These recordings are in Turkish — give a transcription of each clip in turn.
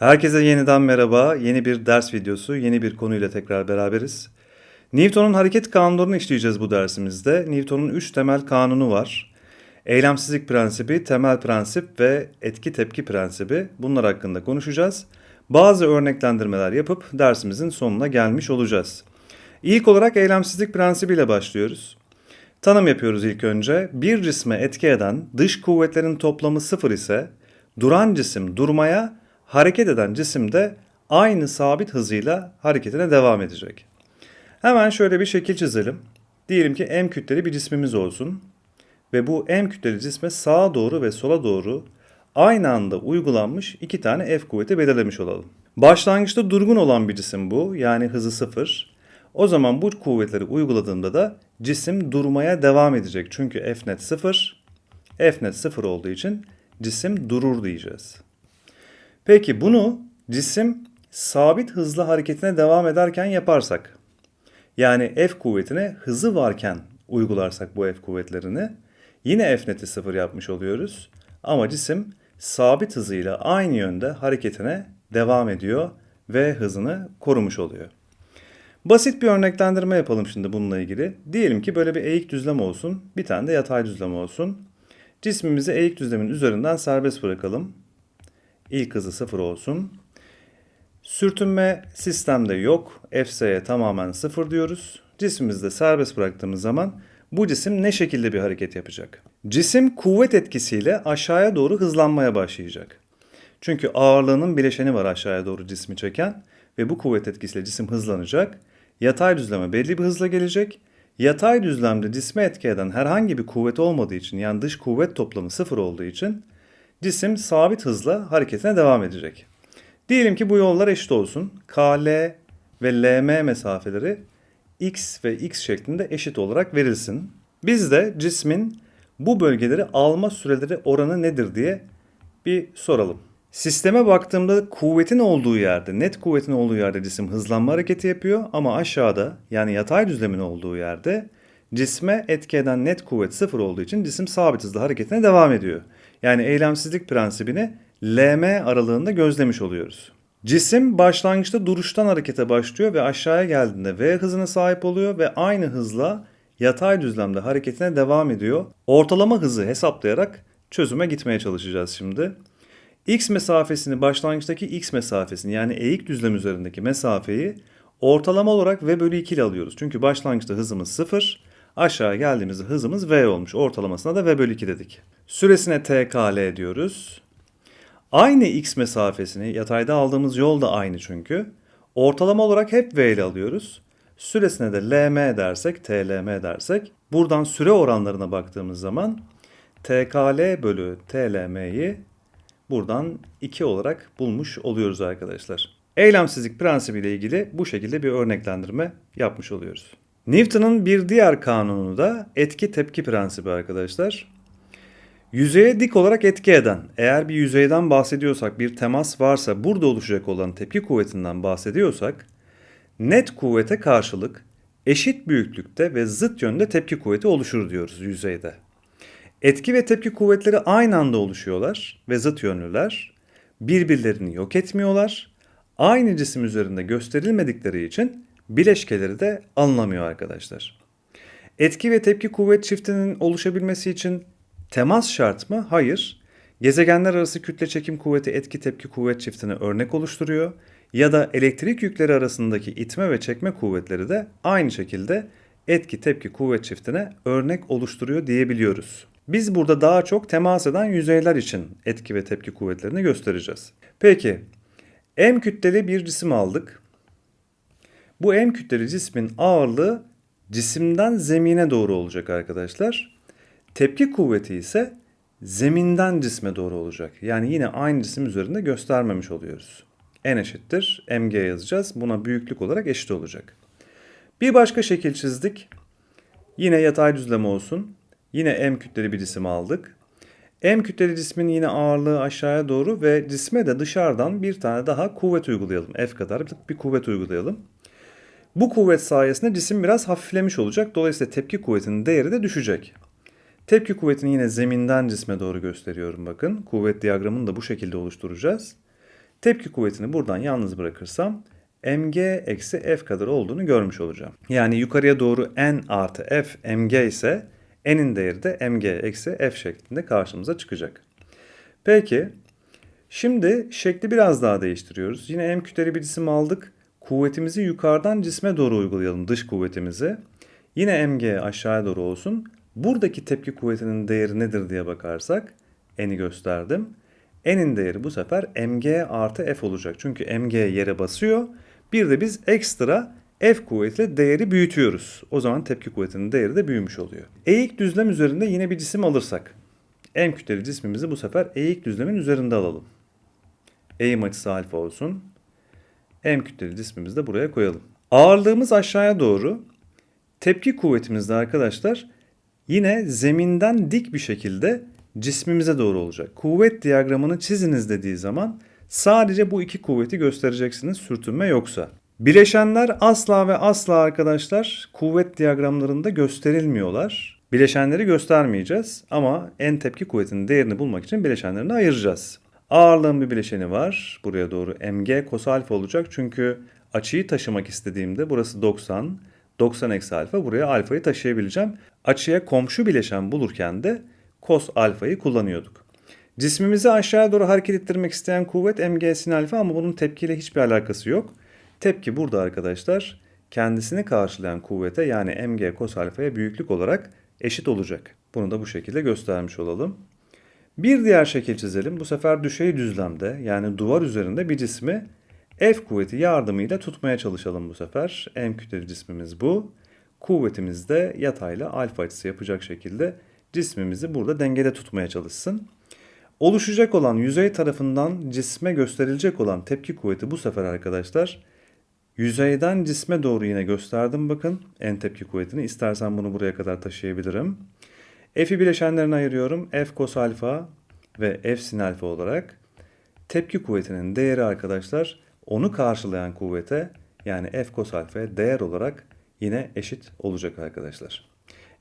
Herkese yeniden merhaba. Yeni bir ders videosu, yeni bir konuyla tekrar beraberiz. Newton'un hareket kanunlarını işleyeceğiz bu dersimizde. Newton'un 3 temel kanunu var. Eylemsizlik prensibi, temel prensip ve etki tepki prensibi. Bunlar hakkında konuşacağız. Bazı örneklendirmeler yapıp dersimizin sonuna gelmiş olacağız. İlk olarak eylemsizlik prensibiyle başlıyoruz. Tanım yapıyoruz ilk önce. Bir cisme etki eden dış kuvvetlerin toplamı sıfır ise duran cisim durmaya, hareket eden cisim de aynı sabit hızıyla hareketine devam edecek. Hemen şöyle bir şekil çizelim. Diyelim ki M kütleli bir cismimiz olsun ve bu M kütleli cisme sağa doğru ve sola doğru aynı anda uygulanmış iki tane F kuvveti belirlemiş olalım. Başlangıçta durgun olan bir cisim bu yani hızı sıfır. O zaman bu kuvvetleri uyguladığımda da cisim durmaya devam edecek. Çünkü F net sıfır. F net sıfır olduğu için cisim durur diyeceğiz. Peki bunu cisim sabit hızla hareketine devam ederken yaparsak yani F kuvvetine hızı varken uygularsak bu F kuvvetlerini yine F neti sıfır yapmış oluyoruz. Ama cisim sabit hızıyla aynı yönde hareketine devam ediyor ve hızını korumuş oluyor. Basit bir örneklendirme yapalım şimdi bununla ilgili. Diyelim ki böyle bir eğik düzlem olsun, bir tane de yatay düzlem olsun. Cismimizi eğik düzlemin üzerinden serbest bırakalım. İlk hızı sıfır olsun. Sürtünme sistemde yok. FS'ye tamamen sıfır diyoruz. Cismimizi de serbest bıraktığımız zaman bu cisim ne şekilde bir hareket yapacak? Cisim kuvvet etkisiyle aşağıya doğru hızlanmaya başlayacak. Çünkü ağırlığının bileşeni var aşağıya doğru cismi çeken ve bu kuvvet etkisiyle cisim hızlanacak. Yatay düzleme belli bir hızla gelecek. Yatay düzlemde cisme etki eden herhangi bir kuvvet olmadığı için yani dış kuvvet toplamı sıfır olduğu için cisim sabit hızla hareketine devam edecek. Diyelim ki bu yollar eşit olsun. KL ve LM mesafeleri x ve x şeklinde eşit olarak verilsin. Biz de cismin bu bölgeleri alma süreleri oranı nedir diye bir soralım. Sisteme baktığımda kuvvetin olduğu yerde, net kuvvetin olduğu yerde cisim hızlanma hareketi yapıyor ama aşağıda yani yatay düzlemin olduğu yerde cisme etki eden net kuvvet sıfır olduğu için cisim sabit hızla hareketine devam ediyor. Yani eylemsizlik prensibini LM aralığında gözlemiş oluyoruz. Cisim başlangıçta duruştan harekete başlıyor ve aşağıya geldiğinde V hızına sahip oluyor ve aynı hızla yatay düzlemde hareketine devam ediyor. Ortalama hızı hesaplayarak çözüme gitmeye çalışacağız şimdi. X mesafesini başlangıçtaki X mesafesini yani eğik düzlem üzerindeki mesafeyi ortalama olarak V bölü 2 ile alıyoruz. Çünkü başlangıçta hızımız 0, aşağı geldiğimizde hızımız V olmuş. Ortalamasına da V bölü 2 dedik. Süresine TKL diyoruz. Aynı X mesafesini yatayda aldığımız yol da aynı çünkü. Ortalama olarak hep V ile alıyoruz. Süresine de LM dersek, TLM dersek buradan süre oranlarına baktığımız zaman TKL bölü TLM'yi buradan 2 olarak bulmuş oluyoruz arkadaşlar. Eylemsizlik prensibiyle ilgili bu şekilde bir örneklendirme yapmış oluyoruz. Newton'un bir diğer kanunu da etki tepki prensibi arkadaşlar. Yüzeye dik olarak etki eden, eğer bir yüzeyden bahsediyorsak, bir temas varsa burada oluşacak olan tepki kuvvetinden bahsediyorsak, net kuvvete karşılık eşit büyüklükte ve zıt yönde tepki kuvveti oluşur diyoruz yüzeyde. Etki ve tepki kuvvetleri aynı anda oluşuyorlar ve zıt yönlüler. Birbirlerini yok etmiyorlar. Aynı cisim üzerinde gösterilmedikleri için bileşkeleri de alınamıyor arkadaşlar. Etki ve tepki kuvvet çiftinin oluşabilmesi için temas şart mı? Hayır. Gezegenler arası kütle çekim kuvveti etki tepki kuvvet çiftine örnek oluşturuyor ya da elektrik yükleri arasındaki itme ve çekme kuvvetleri de aynı şekilde etki tepki kuvvet çiftine örnek oluşturuyor diyebiliyoruz. Biz burada daha çok temas eden yüzeyler için etki ve tepki kuvvetlerini göstereceğiz. Peki M kütleli bir cisim aldık. Bu M kütleli cismin ağırlığı cisimden zemine doğru olacak arkadaşlar. Tepki kuvveti ise zeminden cisme doğru olacak. Yani yine aynı cisim üzerinde göstermemiş oluyoruz. N eşittir mg yazacağız. Buna büyüklük olarak eşit olacak. Bir başka şekil çizdik. Yine yatay düzlem olsun. Yine M kütleli bir cisim aldık. M kütleli cismin yine ağırlığı aşağıya doğru ve cisme de dışarıdan bir tane daha kuvvet uygulayalım. F kadar bir kuvvet uygulayalım. Bu kuvvet sayesinde cisim biraz hafiflemiş olacak. Dolayısıyla tepki kuvvetinin değeri de düşecek. Tepki kuvvetini yine zeminden cisme doğru gösteriyorum bakın. Kuvvet diyagramını da bu şekilde oluşturacağız. Tepki kuvvetini buradan yalnız bırakırsam mg eksi f kadar olduğunu görmüş olacağım. Yani yukarıya doğru n artı f mg ise n'in değeri de mg eksi f şeklinde karşımıza çıkacak. Peki şimdi şekli biraz daha değiştiriyoruz. Yine m kütleri bir cisim aldık. Kuvvetimizi yukarıdan cisme doğru uygulayalım dış kuvvetimizi. Yine mg aşağıya doğru olsun. Buradaki tepki kuvvetinin değeri nedir diye bakarsak n'i gösterdim. N'in değeri bu sefer mg artı f olacak. Çünkü mg yere basıyor. Bir de biz ekstra f kuvvetiyle değeri büyütüyoruz. O zaman tepki kuvvetinin değeri de büyümüş oluyor. Eğik düzlem üzerinde yine bir cisim alırsak. M kütleli cismimizi bu sefer eğik düzlemin üzerinde alalım. Eğim açısı alfa olsun. M kütleli cismimizi de buraya koyalım. Ağırlığımız aşağıya doğru. Tepki kuvvetimiz de arkadaşlar yine zeminden dik bir şekilde cismimize doğru olacak. Kuvvet diyagramını çiziniz dediği zaman sadece bu iki kuvveti göstereceksiniz sürtünme yoksa. Bileşenler asla ve asla arkadaşlar kuvvet diyagramlarında gösterilmiyorlar. Bileşenleri göstermeyeceğiz ama en tepki kuvvetinin değerini bulmak için bileşenlerini ayıracağız. Ağırlığın bir bileşeni var. Buraya doğru mg kos alfa olacak. Çünkü açıyı taşımak istediğimde burası 90. 90 eksi alfa buraya alfayı taşıyabileceğim. Açıya komşu bileşen bulurken de kos alfayı kullanıyorduk. Cismimizi aşağıya doğru hareket ettirmek isteyen kuvvet mg sin alfa ama bunun tepkiyle hiçbir alakası yok. Tepki burada arkadaşlar kendisini karşılayan kuvvete yani mg kos alfaya büyüklük olarak eşit olacak. Bunu da bu şekilde göstermiş olalım. Bir diğer şekil çizelim. Bu sefer düşey düzlemde yani duvar üzerinde bir cismi F kuvveti yardımıyla tutmaya çalışalım bu sefer. M kütleli cismimiz bu. Kuvvetimiz de yatayla alfa açısı yapacak şekilde cismimizi burada dengede tutmaya çalışsın. Oluşacak olan yüzey tarafından cisme gösterilecek olan tepki kuvveti bu sefer arkadaşlar yüzeyden cisme doğru yine gösterdim bakın en tepki kuvvetini. İstersen bunu buraya kadar taşıyabilirim. F'i bileşenlerine ayırıyorum. F kos alfa ve F sin alfa olarak. Tepki kuvvetinin değeri arkadaşlar onu karşılayan kuvvete yani F kos alfaya değer olarak yine eşit olacak arkadaşlar.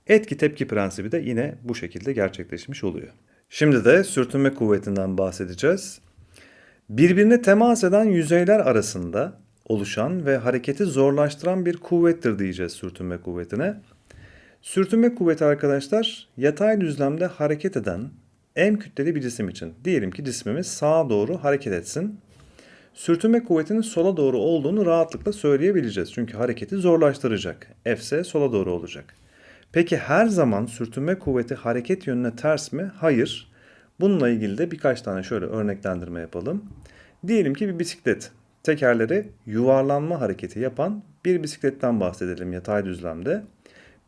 Etki tepki prensibi de yine bu şekilde gerçekleşmiş oluyor. Şimdi de sürtünme kuvvetinden bahsedeceğiz. Birbirine temas eden yüzeyler arasında oluşan ve hareketi zorlaştıran bir kuvvettir diyeceğiz sürtünme kuvvetine. Sürtünme kuvveti arkadaşlar yatay düzlemde hareket eden M kütleli bir cisim için. Diyelim ki cismimiz sağa doğru hareket etsin. Sürtünme kuvvetinin sola doğru olduğunu rahatlıkla söyleyebileceğiz. Çünkü hareketi zorlaştıracak. F ise sola doğru olacak. Peki her zaman sürtünme kuvveti hareket yönüne ters mi? Hayır. Bununla ilgili de birkaç tane şöyle örneklendirme yapalım. Diyelim ki bir bisiklet tekerleri yuvarlanma hareketi yapan bir bisikletten bahsedelim yatay düzlemde.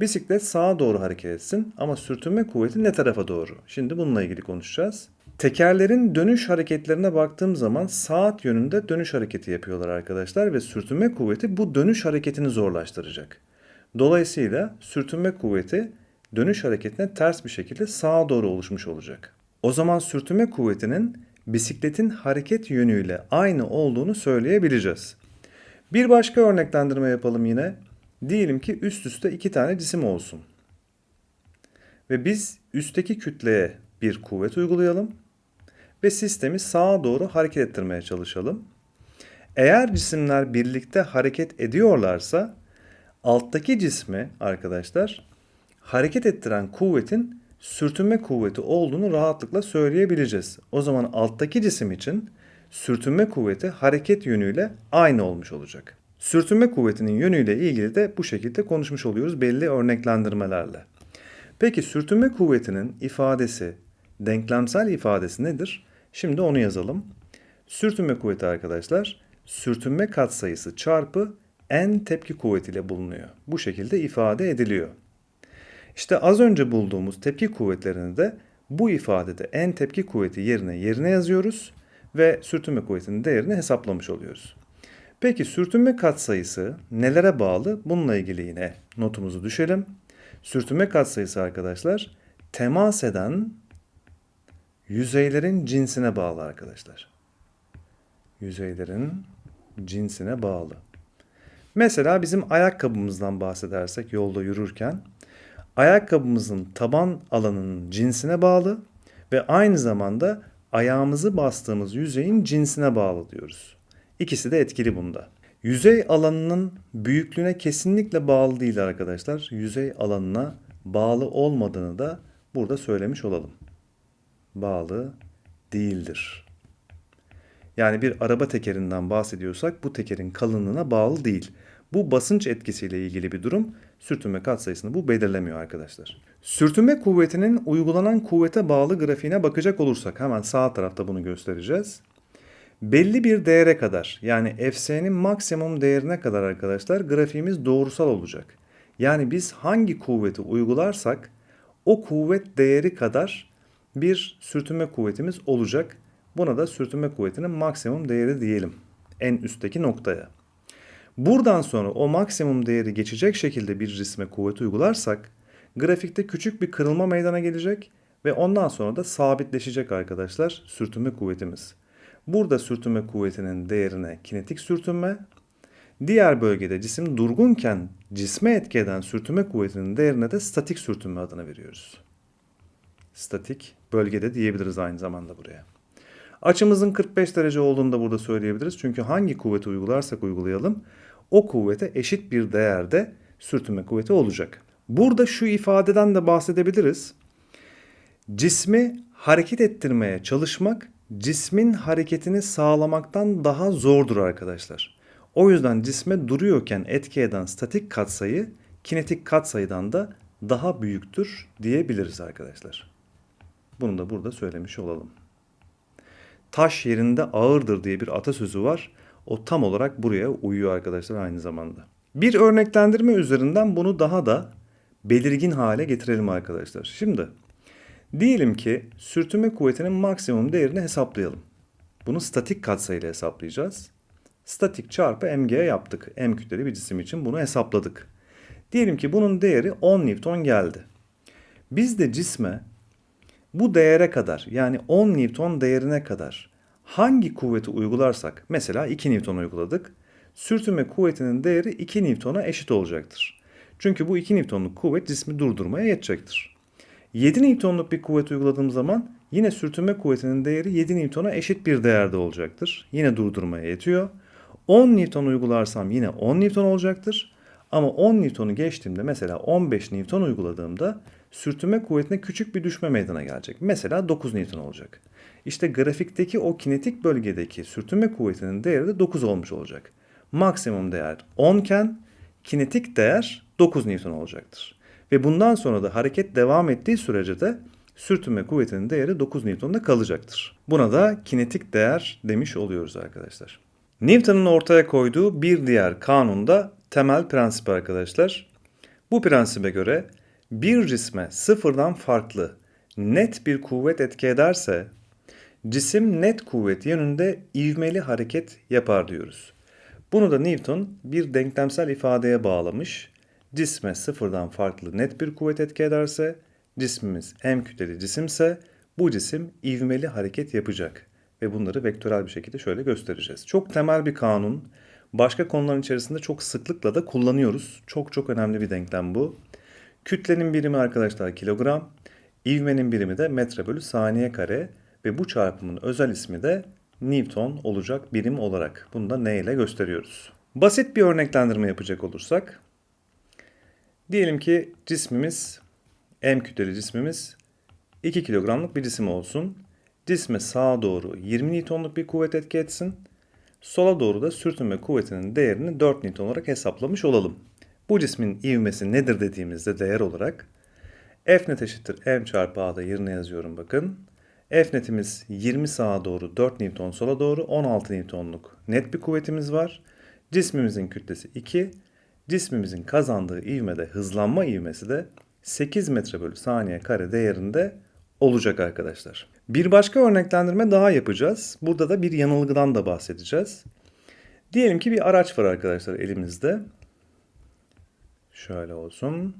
Bisiklet sağa doğru hareket etsin ama sürtünme kuvveti ne tarafa doğru? Şimdi bununla ilgili konuşacağız. Tekerlerin dönüş hareketlerine baktığım zaman saat yönünde dönüş hareketi yapıyorlar arkadaşlar ve sürtünme kuvveti bu dönüş hareketini zorlaştıracak. Dolayısıyla sürtünme kuvveti dönüş hareketine ters bir şekilde sağa doğru oluşmuş olacak. O zaman sürtünme kuvvetinin bisikletin hareket yönüyle aynı olduğunu söyleyebileceğiz. Bir başka örneklendirme yapalım yine. Diyelim ki üst üste iki tane cisim olsun. Ve biz üstteki kütleye bir kuvvet uygulayalım ve sistemi sağa doğru hareket ettirmeye çalışalım. Eğer cisimler birlikte hareket ediyorlarsa alttaki cismi arkadaşlar hareket ettiren kuvvetin sürtünme kuvveti olduğunu rahatlıkla söyleyebileceğiz. O zaman alttaki cisim için sürtünme kuvveti hareket yönüyle aynı olmuş olacak. Sürtünme kuvvetinin yönüyle ilgili de bu şekilde konuşmuş oluyoruz belli örneklendirmelerle. Peki sürtünme kuvvetinin ifadesi, denklemsel ifadesi nedir? Şimdi onu yazalım. Sürtünme kuvveti arkadaşlar, sürtünme katsayısı çarpı n tepki kuvvetiyle bulunuyor. Bu şekilde ifade ediliyor. İşte az önce bulduğumuz tepki kuvvetlerini de bu ifadede n tepki kuvveti yerine yerine yazıyoruz ve sürtünme kuvvetinin değerini hesaplamış oluyoruz. Peki sürtünme katsayısı nelere bağlı? Bununla ilgili yine notumuzu düşelim. Sürtünme katsayısı arkadaşlar temas eden yüzeylerin cinsine bağlı arkadaşlar. Yüzeylerin cinsine bağlı. Mesela bizim ayakkabımızdan bahsedersek yolda yürürken ayakkabımızın taban alanının cinsine bağlı ve aynı zamanda ayağımızı bastığımız yüzeyin cinsine bağlı diyoruz. İkisi de etkili bunda. Yüzey alanının büyüklüğüne kesinlikle bağlı değil arkadaşlar. Yüzey alanına bağlı olmadığını da burada söylemiş olalım. Bağlı değildir. Yani bir araba tekerinden bahsediyorsak bu tekerin kalınlığına bağlı değil. Bu basınç etkisiyle ilgili bir durum. Sürtünme katsayısını bu belirlemiyor arkadaşlar. Sürtünme kuvvetinin uygulanan kuvvete bağlı grafiğine bakacak olursak hemen sağ tarafta bunu göstereceğiz. Belli bir değere kadar yani Fs'nin maksimum değerine kadar arkadaşlar grafiğimiz doğrusal olacak. Yani biz hangi kuvveti uygularsak o kuvvet değeri kadar bir sürtünme kuvvetimiz olacak. Buna da sürtünme kuvvetinin maksimum değeri diyelim. En üstteki noktaya. Buradan sonra o maksimum değeri geçecek şekilde bir cisme kuvvet uygularsak grafikte küçük bir kırılma meydana gelecek ve ondan sonra da sabitleşecek arkadaşlar sürtünme kuvvetimiz. Burada sürtünme kuvvetinin değerine kinetik sürtünme, diğer bölgede cisim durgunken cisme etki eden sürtünme kuvvetinin değerine de statik sürtünme adını veriyoruz. Statik bölgede diyebiliriz aynı zamanda buraya. Açımızın 45 derece olduğunu da burada söyleyebiliriz. Çünkü hangi kuvveti uygularsak uygulayalım o kuvvete eşit bir değerde sürtünme kuvveti olacak. Burada şu ifadeden de bahsedebiliriz. Cismi hareket ettirmeye çalışmak cismin hareketini sağlamaktan daha zordur arkadaşlar. O yüzden cisme duruyorken etki eden statik katsayı kinetik katsayıdan da daha büyüktür diyebiliriz arkadaşlar. Bunu da burada söylemiş olalım. Taş yerinde ağırdır diye bir atasözü var. O tam olarak buraya uyuyor arkadaşlar aynı zamanda. Bir örneklendirme üzerinden bunu daha da belirgin hale getirelim arkadaşlar. Şimdi diyelim ki sürtünme kuvvetinin maksimum değerini hesaplayalım. Bunu statik katsayıyla hesaplayacağız. Statik çarpı mg yaptık. M kütleli bir cisim için bunu hesapladık. Diyelim ki bunun değeri 10 Newton geldi. Biz de cisme bu değere kadar yani 10 Newton değerine kadar hangi kuvveti uygularsak mesela 2 Newton uyguladık. Sürtünme kuvvetinin değeri 2 Newton'a eşit olacaktır. Çünkü bu 2 Newton'luk kuvvet cismi durdurmaya yetecektir. 7 Newton'luk bir kuvvet uyguladığım zaman yine sürtünme kuvvetinin değeri 7 Newton'a eşit bir değerde olacaktır. Yine durdurmaya yetiyor. 10 Newton uygularsam yine 10 Newton olacaktır. Ama 10 Newton'u geçtiğimde mesela 15 Newton uyguladığımda sürtünme kuvvetine küçük bir düşme meydana gelecek. Mesela 9 Newton olacak. İşte grafikteki o kinetik bölgedeki sürtünme kuvvetinin değeri de 9 olmuş olacak. Maksimum değer 10 iken kinetik değer 9 Newton olacaktır. Ve bundan sonra da hareket devam ettiği sürece de sürtünme kuvvetinin değeri 9 Newton'da kalacaktır. Buna da kinetik değer demiş oluyoruz arkadaşlar. Newton'un ortaya koyduğu bir diğer kanun da temel prensip arkadaşlar. Bu prensibe göre bir cisme sıfırdan farklı net bir kuvvet etki ederse cisim net kuvvet yönünde ivmeli hareket yapar diyoruz. Bunu da Newton bir denklemsel ifadeye bağlamış. Cisme sıfırdan farklı net bir kuvvet etki ederse cismimiz m kütleli cisimse bu cisim ivmeli hareket yapacak ve bunları vektörel bir şekilde şöyle göstereceğiz. Çok temel bir kanun. Başka konuların içerisinde çok sıklıkla da kullanıyoruz. Çok çok önemli bir denklem bu. Kütlenin birimi arkadaşlar kilogram, ivmenin birimi de metre bölü saniye kare ve bu çarpımın özel ismi de Newton olacak birim olarak. Bunu da ne ile gösteriyoruz? Basit bir örneklendirme yapacak olursak, diyelim ki cismimiz, M kütleli cismimiz 2 kilogramlık bir cisim olsun. Cisme sağa doğru 20 Newton'luk bir kuvvet etki etsin. Sola doğru da sürtünme kuvvetinin değerini 4 Newton olarak hesaplamış olalım. Bu cismin ivmesi nedir dediğimizde değer olarak F net eşittir M çarpı A'da yerine yazıyorum bakın. F netimiz 20 sağa doğru 4 Newton sola doğru 16 Newton'luk net bir kuvvetimiz var. Cismimizin kütlesi 2. Cismimizin kazandığı ivmede hızlanma ivmesi de 8 metre bölü saniye kare değerinde olacak arkadaşlar. Bir başka örneklendirme daha yapacağız. Burada da bir yanılgıdan da bahsedeceğiz. Diyelim ki bir araç var arkadaşlar elimizde. Şöyle olsun.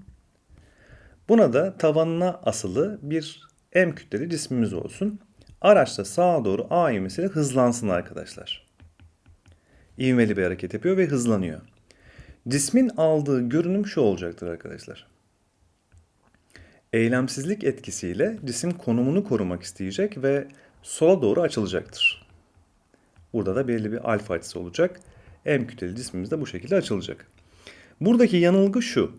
Buna da tavanına asılı bir M kütleli cismimiz olsun. Araç da sağa doğru A ivmesiyle hızlansın arkadaşlar. İvmeli bir hareket yapıyor ve hızlanıyor. Cismin aldığı görünüm şu olacaktır arkadaşlar. Eylemsizlik etkisiyle cisim konumunu korumak isteyecek ve sola doğru açılacaktır. Burada da belli bir alfa açısı olacak. M kütleli cismimiz de bu şekilde açılacak. Buradaki yanılgı şu.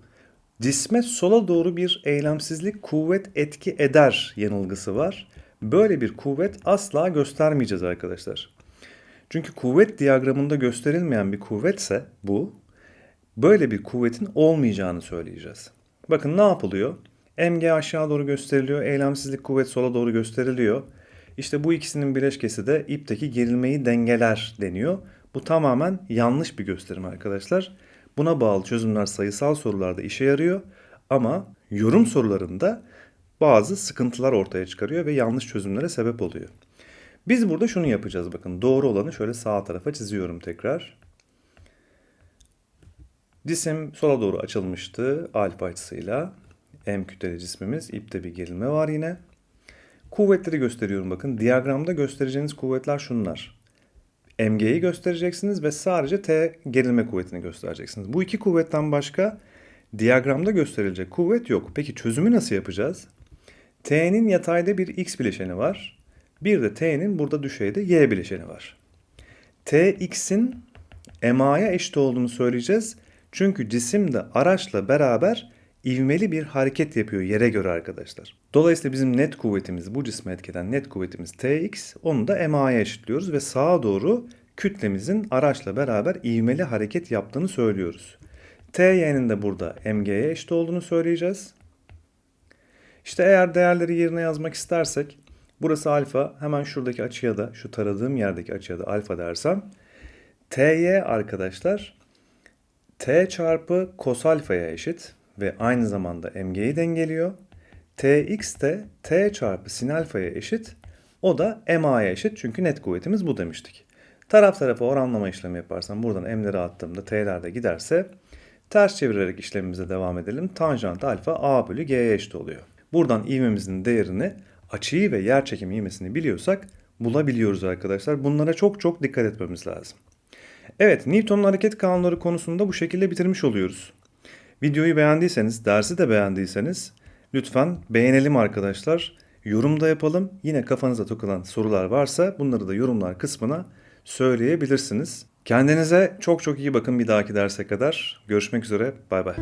Cisme sola doğru bir eylemsizlik kuvvet etki eder yanılgısı var. Böyle bir kuvvet asla göstermeyeceğiz arkadaşlar. Çünkü kuvvet diyagramında gösterilmeyen bir kuvvetse bu, böyle bir kuvvetin olmayacağını söyleyeceğiz. Bakın ne yapılıyor? MG aşağı doğru gösteriliyor, eylemsizlik kuvvet sola doğru gösteriliyor. İşte bu ikisinin bileşkesi de ipteki gerilmeyi dengeler deniyor. Bu tamamen yanlış bir gösterim arkadaşlar. Buna bağlı çözümler sayısal sorularda işe yarıyor ama yorum sorularında bazı sıkıntılar ortaya çıkarıyor ve yanlış çözümlere sebep oluyor. Biz burada şunu yapacağız bakın. Doğru olanı şöyle sağ tarafa çiziyorum tekrar. Cisim sola doğru açılmıştı alfa açısıyla. M kütleli cismimiz. ipte bir gerilme var yine. Kuvvetleri gösteriyorum bakın. Diyagramda göstereceğiniz kuvvetler şunlar. MG'yi göstereceksiniz ve sadece T gerilme kuvvetini göstereceksiniz. Bu iki kuvvetten başka diyagramda gösterilecek kuvvet yok. Peki çözümü nasıl yapacağız? T'nin yatayda bir X bileşeni var. Bir de T'nin burada düşeyde Y bileşeni var. Tx'in MA'ya eşit olduğunu söyleyeceğiz. Çünkü cisim de araçla beraber ivmeli bir hareket yapıyor yere göre arkadaşlar. Dolayısıyla bizim net kuvvetimiz, bu cisme etkeden net kuvvetimiz Tx, onu da MA'ya eşitliyoruz ve sağa doğru kütlemizin araçla beraber ivmeli hareket yaptığını söylüyoruz. Ty'nin de burada mg'ye eşit olduğunu söyleyeceğiz. İşte eğer değerleri yerine yazmak istersek burası alfa hemen şuradaki açıya da şu taradığım yerdeki açıya da alfa dersem ty arkadaşlar t çarpı kos alfaya eşit ve aynı zamanda mg'yi dengeliyor. tx de t çarpı sin alfaya eşit. O da ma'ya eşit çünkü net kuvvetimiz bu demiştik. Taraf tarafa oranlama işlemi yaparsam buradan m'leri attığımda t'ler de giderse ters çevirerek işlemimize devam edelim. Tanjant alfa a bölü g'ye eşit oluyor. Buradan ivmemizin değerini açıyı ve yer çekimi ivmesini biliyorsak bulabiliyoruz arkadaşlar. Bunlara çok çok dikkat etmemiz lazım. Evet Newton'un hareket kanunları konusunda bu şekilde bitirmiş oluyoruz. Videoyu beğendiyseniz, dersi de beğendiyseniz lütfen beğenelim arkadaşlar. Yorum da yapalım. Yine kafanıza takılan sorular varsa bunları da yorumlar kısmına söyleyebilirsiniz. Kendinize çok çok iyi bakın bir dahaki derse kadar. Görüşmek üzere. Bay bay.